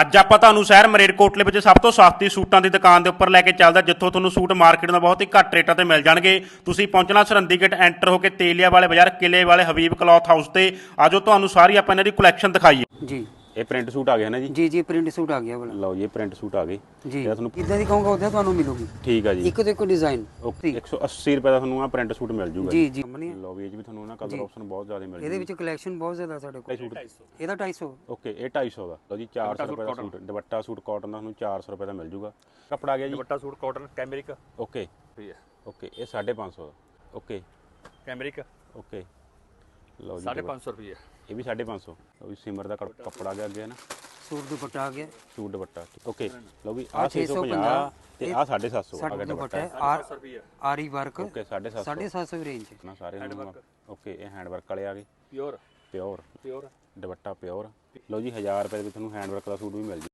ਅੱਜ ਆਪਾਂ ਤੁਹਾਨੂੰ ਸ਼ਹਿਰ ਮਰੇਰਕੋਟਲੇ ਵਿੱਚ ਸਭ ਤੋਂ ਸਸਤੀ ਸੂਟਾਂ ਦੀ ਦੁਕਾਨ ਦੇ ਉੱਪਰ ਲੈ ਕੇ ਚੱਲਦਾ, ਜਿੱਥੋਂ ਤੁਹਾਨੂੰ ਸੂਟ ਮਾਰਕੀਟ ਦਾ ਬਹੁਤ ਹੀ ਘੱਟ ਰੇਟਾਂ ਤੇ ਮਿਲ ਜਾਣਗੇ। ਤੁਸੀਂ ਪਹੁੰਚਣਾ ਸਰੰਦੀ ਗੇਟ ਐਂਟਰ ਹੋ ਕੇ ਤੇਲੀਆ ਵਾਲੇ ਬਾਜ਼ਾਰ ਕਿਲੇ ਵਾਲੇ ਹਬੀਬ ਕਲੌਥ ਹਾਊਸ ਤੇ। ਆਜੋ, ਤੁਹਾਨੂੰ ਸਾਰੀ ਆਪਾਂ ਇਹਨਾਂ ਦੀ ਕਲੈਕਸ਼ਨ ਦਿਖਾਈਏ। ਜੀ। ਇਹ ਪ੍ਰਿੰਟ ਸੂਟ ਆ ਗਿਆ ਨਾ ਜੀ? ਜੀ ਜੀ ਪ੍ਰਿੰਟ ਸੂਟ ਆ ਗਿਆ ਵਾਲਾ। ਲਓ ਜੀ ਇਹ ਪ੍ਰਿੰਟ ਸੂਟ ਆ ਗਏ ਜੀ। ਜਿਹੜਾ ਤੁਹਾਨੂੰ ਕਿੱਦਾਂ ਦੀ ਕਹੋਗੇ ਉਦਾਂ ਤੁਹਾਨੂੰ ਮਿਲੂਗੀ? ਠੀਕ ਆ ਜੀ। ਇੱਕ ਤੋਂ ਇੱਕ ਡਿਜ਼ਾਈਨ ਓਕੇ 180 ਰੁਪਏ ਦਾ ਤੁਹਾਨੂੰ ਆ ਪ੍ਰਿੰਟ ਸੂਟ ਮਿਲ ਜੂਗਾ ਜੀ ਜੀ। ਲਓ ਵੀ ਇਹ 'ਚ ਵੀ ਤੁਹਾਨੂੰ ਨਾ ਕਲਰ ਆਪਸ਼ਨ ਬਹੁਤ ਜ਼ਿਆਦਾ ਮਿਲ ਇਹਦੇ ਜੂਗੇ। ਵਿੱਚ ਕਲੈਕਸ਼ਨ ਬਹੁਤ ਜ਼ਿਆਦਾ ਸਾਡੇ ਕੋਲ। ਇਹਦਾ 250 ਓਕੇ ਇਹ 250 ਦਾ। ਲਓ ਜੀ 400 ਰੁਪਏ ਦਾ ਸੂਟ ਦੁਪੱਟਾ ਸੂਟ ਕਾਟਨ ਦਾ ਤੁਹਾਨੂੰ 400 ਰੁਪਏ ਦਾ ਮਿਲ ਜੂਗਾ। ਕੱਪੜਾ ਆ ਗਿਆ ਜੀ। Dupatta suit cotton cambric okay. Okay ਇਹ 550 ਦਾ। ਓਕੇ। Cambric okay. ਲਓ ਜੀ 550 ਰੁਪਏ ਇਹ ਵੀ 550 ਲਓ ਜੀ ਸਿਮਰ ਦਾ ਕੱਪ- ਕੱਪੜਾ ਆ ਗਿਆ ਅੱਗੇ ਨਾ? ਸੂਟ ਦੁਪੱਟਾ ਆ ਗਿਆ। ਸੂਟ ਦੁਪੱਟਾ। ਓਕੇ। ਲਓ ਵੀ ਆ ਆਹ 650 ਤੇ ਆ 750 ਆ ਸਾਡਾ ਗਿਆ ਦੁਪੱਟਾ ਦੁਪੱਟਾ ਹੈ। ਆਰ ਰੁਪਏ ਆਰੀ ਵਰਕ। ਓਕੇ 750 750 ਰੇਂਜ ਨਾ ਸਾਰੇ ਓਕੇ ਇਹ ਹੈਂਡ ਵਰਕ ਵਾਲੇ ਆ ਗਏ। Pure pure pure dupatta pure ਲਓ ਜੀ 1000 ਰੁਪਏ ਦੇ ਵਿੱਚ ਤੁਹਾਨੂੰ ਹੈਂਡ ਵਰਕ ਦਾ ਸੂਟ ਵੀ ਮਿਲ ਜੂ।